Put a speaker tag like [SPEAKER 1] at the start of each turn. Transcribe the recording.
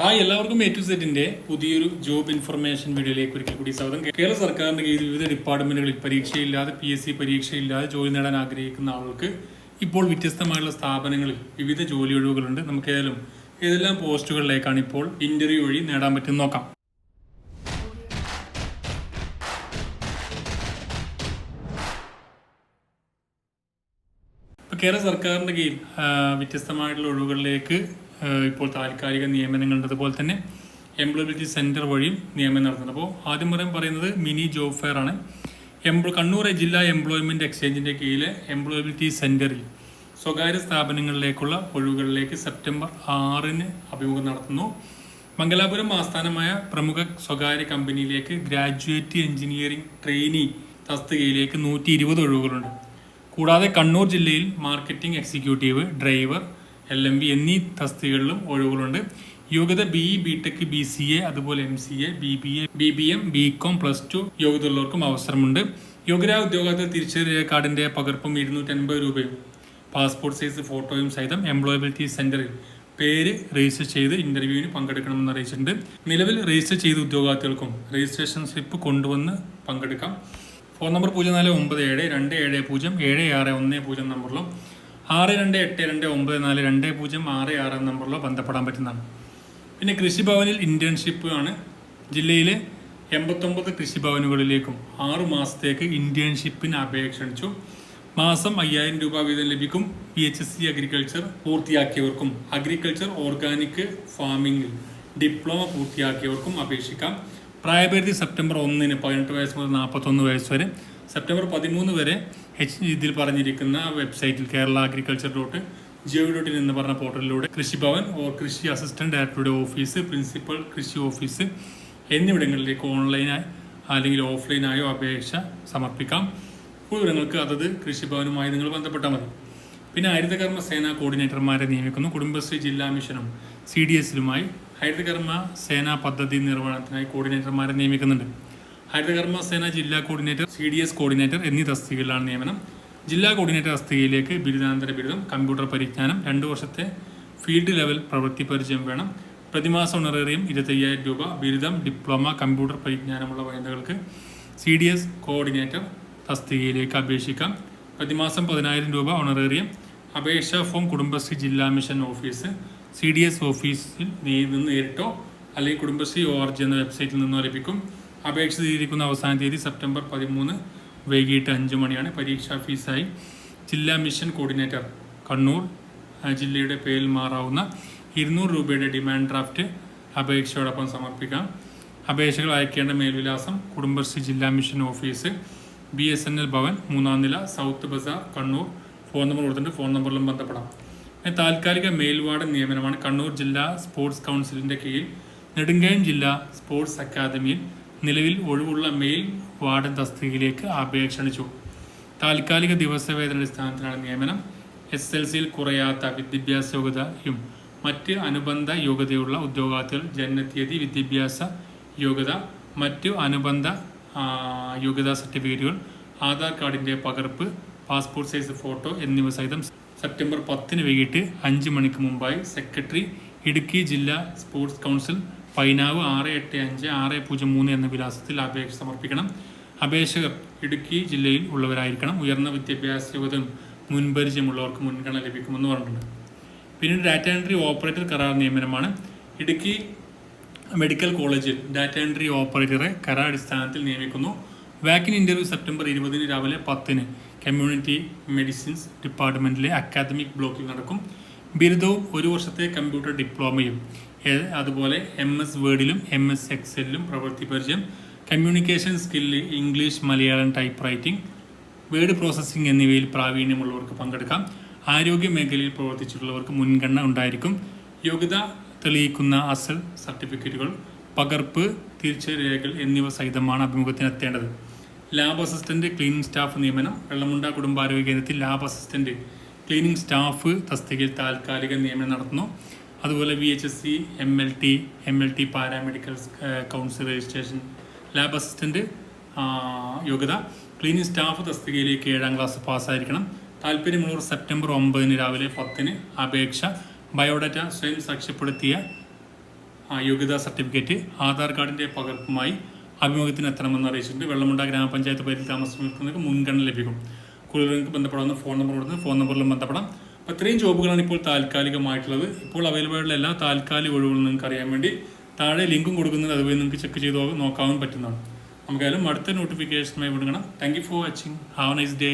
[SPEAKER 1] Hi എല്ലാവർക്കും A to സെറ്റിന്റെ പുതിയൊരു ജോബ് ഇൻഫർമേഷൻ വീഡിയോയിലേക്ക് ഒരിക്കൽ കൂടി സ്വാഗതം. കേരള സർക്കാരിന്റെ കീഴിൽ വിവിധ ഡിപ്പാർട്ട്മെന്റുകളിൽ പരീക്ഷയില്ലാതെ പി എസ് സി പരീക്ഷയില്ലാതെ ജോലി നേടാൻ ആഗ്രഹിക്കുന്ന ആളുകൾക്ക് ഇപ്പോൾ വ്യത്യസ്തമായുള്ള സ്ഥാപനങ്ങളിൽ വിവിധ ജോലി ഒഴിവുകളുണ്ട്. നമുക്ക് ഏതായാലും ഏതെല്ലാം പോസ്റ്റുകളിലേക്കാണ് ഇപ്പോൾ ഇന്റർവ്യൂ വഴി നേടാൻ പറ്റും നോക്കാം. കേരള സർക്കാരിന്റെ കീഴിൽ വ്യത്യസ്തമായിട്ടുള്ള ഒഴിവുകളിലേക്ക് ഇപ്പോൾ താൽക്കാലിക നിയമനങ്ങളുണ്ട് അതുപോലെ തന്നെ എംപ്ലോയബിലിറ്റി സെന്റർ വഴിയും നിയമനം നടത്തുന്നത് അപ്പോൾ ആദ്യം പറയാൻ പറയുന്നത് മിനി ജോബ് ഫെയർ ആണ്. എംപ്ലോ കണ്ണൂർ ജില്ലാ എംപ്ലോയ്മെന്റ് എക്സ്ചേഞ്ചിന്റെ കീഴിലെ എംപ്ലോയബിലിറ്റി സെന്ററിൽ സ്വകാര്യ സ്ഥാപനങ്ങളിലേക്കുള്ള ഒഴിവുകളിലേക്ക് സെപ്റ്റംബർ ആറിന് അഭിമുഖം നടത്തുന്നു. മംഗലാപുരം ആസ്ഥാനമായ പ്രമുഖ സ്വകാര്യ കമ്പനിയിലേക്ക് ഗ്രാജുവേറ്റ് എഞ്ചിനീയറിംഗ് ട്രെയിനി തസ്തികയിലേക്ക് നൂറ്റി ഇരുപത് ഒഴിവുകളുണ്ട്. കൂടാതെ കണ്ണൂർ ജില്ലയിൽ marketing executive driver L M B എന്നീ തസ്തികകളിലും ഒഴിവുകളുണ്ട്. യോഗ്യത B E B tech B C A അതുപോലെ M C A B B A B B M B com plus two യോഗ്യതയുള്ളവർക്കും അവസരമുണ്ട്. യോഗ്യരായ ഉദ്യോഗാർത്ഥി തിരിച്ചറിയ കാർഡിന്റെ പകർപ്പും ഇരുന്നൂറ്റി അൻപത് രൂപയും. പാസ്പോർട്ട് സൈസ് ഫോട്ടോയും സഹിതം എംപ്ലോയബിലിറ്റി സെന്ററിൽ പേര് രജിസ്റ്റർ ചെയ്ത് ഇന്റർവ്യൂവിന് പങ്കെടുക്കണമെന്ന് അറിയിച്ചിട്ടുണ്ട്. നിലവിൽ രജിസ്റ്റർ ചെയ്ത ഉദ്യോഗാർത്ഥികൾക്കും രജിസ്ട്രേഷൻ സ്ലിപ്പ് കൊണ്ടുവന്ന് പങ്കെടുക്കാം. ഫോൺ നമ്പർ പൂജ്യം നാല് ഒമ്പത് ഏഴ് രണ്ട് ഏഴ് പൂജ്യം ഏഴ് ആറ് ഒന്ന് പൂജ്യം നമ്പറിലോ ആറ് രണ്ട് എട്ട് രണ്ട് ഒമ്പത് നാല് രണ്ട് പൂജ്യം ആറ് ആറ് നമ്പറിലോ ബന്ധപ്പെടാൻ പറ്റുന്നതാണ്. പിന്നെ കൃഷിഭവനിൽ ഇന്റേൺഷിപ്പ് ആണ്. ജില്ലയിലെ എൺപത്തൊമ്പത് കൃഷിഭവനുകളിലേക്കും ആറു മാസത്തേക്ക് ഇന്റേൺഷിപ്പിന് അപേക്ഷ മാസം അയ്യായിരം രൂപ വീതം ലഭിക്കും പി എച്ച് സി അഗ്രികൾച്ചർ പൂർത്തിയാക്കിയവർക്കും. അഗ്രികൾച്ചർ ഓർഗാനിക് ഫാമിംഗിൽ ഡിപ്ലോമ പൂർത്തിയാക്കിയവർക്കും അപേക്ഷിക്കാം. പ്രായപരിധി സെപ്റ്റംബർ ഒന്നിന് പതിനെട്ട് വയസ്സ് മുതൽ നാൽപ്പത്തൊന്ന് വയസ്സ് വരെ സെപ്റ്റംബർ പതിമൂന്ന് വരെ എച്ച് ഇതിൽ പറഞ്ഞിരിക്കുന്ന വെബ്സൈറ്റിൽ Kerala agriculture dot G O dot in എന്ന് പറഞ്ഞ പോർട്ടലിലൂടെ കൃഷിഭവൻ ഓർ കൃഷി അസിസ്റ്റന്റ് ഡയറക്ടറുടെ ഓഫീസ് പ്രിൻസിപ്പൽ കൃഷി ഓഫീസ് എന്നിവിടങ്ങളിലേക്ക് ഓൺലൈനായി അല്ലെങ്കിൽ ഓഫ്ലൈനായോ അപേക്ഷ സമർപ്പിക്കാം. വിവരങ്ങൾക്ക് അതത് കൃഷിഭവനുമായി നിങ്ങൾ ബന്ധപ്പെട്ടാൽ മതി. പിന്നെ ഹരിതകർമ്മ സേനാ കോർഡിനേറ്റർമാരെ നിയമിക്കുന്നു. കുടുംബശ്രീ ജില്ലാ മിഷനും സി ഡി എസിലുമായി ഹരിതകർമ്മ സേനാ പദ്ധതി നിർവഹണത്തിനായി കോർഡിനേറ്റർമാരെ നിയമിക്കുന്നുണ്ട്. ഹരിതകർമ്മ സേന ജില്ലാ coordinator C D S coordinator എന്നീ തസ്തികകളിലാണ് നിയമനം. ജില്ലാ കോർഡിനേറ്റർ തസ്തികയിലേക്ക് ബിരുദാനന്തര ബിരുദം കമ്പ്യൂട്ടർ പരിജ്ഞാനം രണ്ട് വർഷത്തെ ഫീൽഡ് ലെവൽ പ്രവൃത്തി പരിചയം വേണം. പ്രതിമാസ ഓണറേറിയം ഇരുപത്തയ്യായിരം രൂപ ബിരുദം ഡിപ്ലോമ കമ്പ്യൂട്ടർ പരിജ്ഞാനമുള്ള വനിതകൾക്ക് സി ഡി എസ് കോർഡിനേറ്റർ തസ്തികയിലേക്ക് അപേക്ഷിക്കാം. പ്രതിമാസം പതിനായിരം രൂപ ഓണറേറിയം അപേക്ഷാ ഫോം കുടുംബശ്രീ ജില്ലാ mission office C D S ഓഫീസിൽ നിന്ന് നേരിട്ടോ അല്ലെങ്കിൽ കുടുംബശ്രീ ഓർജി എന്ന വെബ്സൈറ്റിൽ നിന്നോ ലഭിക്കും. അപേക്ഷ തീരിക്കുന്ന അവസാന തീയതി സെപ്റ്റംബർ പതിമൂന്ന് വൈകിട്ട് അഞ്ച് മണിയാണ് പരീക്ഷാ ഫീസായി. ജില്ലാ മിഷൻ കോർഡിനേറ്റർ കണ്ണൂർ ജില്ലയുടെ പേരിൽ മാറാവുന്ന ഇരുന്നൂറ് രൂപയുടെ ഡിമാൻഡ് ഡ്രാഫ്റ്റ് അപേക്ഷയോടൊപ്പം സമർപ്പിക്കാം. അപേക്ഷകൾ അയക്കേണ്ട മേൽവിലാസം കുടുംബശ്രീ ജില്ലാ mission office B S N L Bhavan മൂന്നാം നില south bazaar Kannur. Phone number കൊടുത്തിട്ടുണ്ട് ഫോൺ നമ്പറിലും ബന്ധപ്പെടാം. താൽക്കാലിക മേൽവാർഡൻ നിയമനമാണ് കണ്ണൂർ ജില്ലാ സ്പോർട്സ് കൗൺസിലിന്റെ കീഴിൽ നെടുങ്കയം ജില്ലാ സ്പോർട്സ് അക്കാദമിയിൽ നിലവിൽ ഒഴിവുള്ള മെയിൽ വാർഡൻ തസ്തികയിലേക്ക് അപേക്ഷ ക്ഷണിച്ചു താൽക്കാലിക ദിവസവേതന അടിസ്ഥാനത്തിലാണ് നിയമനം. എസ് എൽ സിയിൽ കുറയാത്ത വിദ്യാഭ്യാസ യോഗ്യതയും മറ്റ് അനുബന്ധ യോഗ്യതയുള്ള ഉദ്യോഗാർത്ഥികൾ ജനനത്തീയതി വിദ്യാഭ്യാസ യോഗ്യത മറ്റു അനുബന്ധ യോഗ്യതാ സർട്ടിഫിക്കറ്റുകൾ ആധാർ കാർഡിന്റെ പകർപ്പ് പാസ്പോർട്ട് സൈസ് ഫോട്ടോ എന്നിവ സഹിതം സെപ്റ്റംബർ പത്തിന് വൈകിട്ട് അഞ്ച് മണിക്ക് മുമ്പായി സെക്രട്ടറി ഇടുക്കി ജില്ലാ സ്പോർട്സ് കൗൺസിൽ പൈനാവ് ആറ് എട്ട് അഞ്ച് ആറ് പൂജ്യം മൂന്ന് എന്ന വിലാസത്തിൽ അപേക്ഷ സമർപ്പിക്കണം. അപേക്ഷകർ ഇടുക്കി ജില്ലയിൽ ഉള്ളവരായിരിക്കണം. ഉയർന്ന വിദ്യാഭ്യാസ യോഗ്യതയും മുൻപരിചയമുള്ളവർക്ക് മുൻഗണന ലഭിക്കുമെന്ന് പറഞ്ഞിട്ടുണ്ട്. പിന്നീട് ഡാറ്റ എൻട്രി ഓപ്പറേറ്റർ കരാർ നിയമനമാണ്. ഇടുക്കി മെഡിക്കൽ കോളേജിൽ ഡാറ്റ എൻട്രി ഓപ്പറേറ്ററെ കരാർ അടിസ്ഥാനത്തിൽ നിയമിക്കുന്നു. വാക്കിൻ ഇന്റർവ്യൂ സെപ്റ്റംബർ ഇരുപതിന് രാവിലെ പത്തിന് കമ്മ്യൂണിറ്റി മെഡിസിൻസ് ഡിപ്പാർട്ട്മെന്റിലെ അക്കാദമിക് ബ്ലോക്കിൽ നടക്കും. ബിരുദവും ഒരു വർഷത്തെ കമ്പ്യൂട്ടർ ഡിപ്ലോമയും അതുപോലെ എം എസ് വേർഡിലും എം എസ് എക്സലിലും പ്രവൃത്തി പരിചയം. Communication skill English Malayalam type writing word processing എന്നിവയിൽ പ്രാവീണ്യമുള്ളവർക്ക് പങ്കെടുക്കാം. ആരോഗ്യ മേഖലയിൽ പ്രവർത്തിച്ചിട്ടുള്ളവർക്ക് മുൻഗണന ഉണ്ടായിരിക്കും. യോഗ്യത തെളിയിക്കുന്ന അസൽ സർട്ടിഫിക്കറ്റുകൾ പകർപ്പ് തിരിച്ചറിയൽ എന്നിവ സഹിതമാണ് അഭിമുഖത്തിനെത്തേണ്ടത് ലാബ് അസിസ്റ്റന്റ് ക്ലീനിംഗ് സ്റ്റാഫ് നിയമനം വെള്ളമുണ്ട കുടുംബാരോഗ്യ കേന്ദ്രത്തിൽ ലാബ് അസിസ്റ്റന്റ് ക്ലീനിംഗ് സ്റ്റാഫ് തസ്തികയിൽ താൽക്കാലിക നിയമനം നടത്തുന്നു. അതുപോലെ V H S C M L T M L T paramedical council registration lab assistant യോഗ്യത. ക്ലീനിങ് സ്റ്റാഫ് തസ്തികയിലേക്ക് ഏഴാം ക്ലാസ് പാസ്സായിരിക്കണം. താല്പര്യമുള്ളവർ സെപ്റ്റംബർ ഒമ്പതിന് രാവിലെ പത്തിന് അപേക്ഷ. ബയോഡാറ്റ സ്വയം സാക്ഷ്യപ്പെടുത്തിയ യോഗ്യതാ സർട്ടിഫിക്കറ്റ്. ആധാർ കാർഡിന്റെ പകർപ്പുമായി അഭിമുഖത്തിന് എത്തണമെന്ന് അറിയിച്ചിട്ടുണ്ട്. വെള്ളമുണ്ട ഗ്രാമപഞ്ചായത്ത് പരിധി താമസിക്കുന്നവർക്ക് മുൻഗണന ലഭിക്കും. കൂടുതൽ ബന്ധപ്പെടാവുന്ന ഫോൺ നമ്പർ കൊടുത്ത് ഫോൺ നമ്പറിലും ബന്ധപ്പെടാം. അപ്പോൾ ഇത്രയും ജോബുകളാണ് ഇപ്പോൾ താൽക്കാലികമായിട്ടുള്ളത്. ഇപ്പോൾ അവൈലബിൾ ആയിട്ടുള്ള എല്ലാ താൽക്കാലിക ഒഴിവുകളും നിങ്ങൾക്ക് അറിയാൻ വേണ്ടി താഴെ ലിങ്കും കൊടുക്കുന്നത് അതുപോലെ നിങ്ങൾക്ക് ചെക്ക് ചെയ്ത് നോക്കാവും പറ്റുന്നതാണ്. നമുക്കായാലും അടുത്ത നോട്ടിഫിക്കേഷനുമായി വിടുകണം thank you for watching have nice day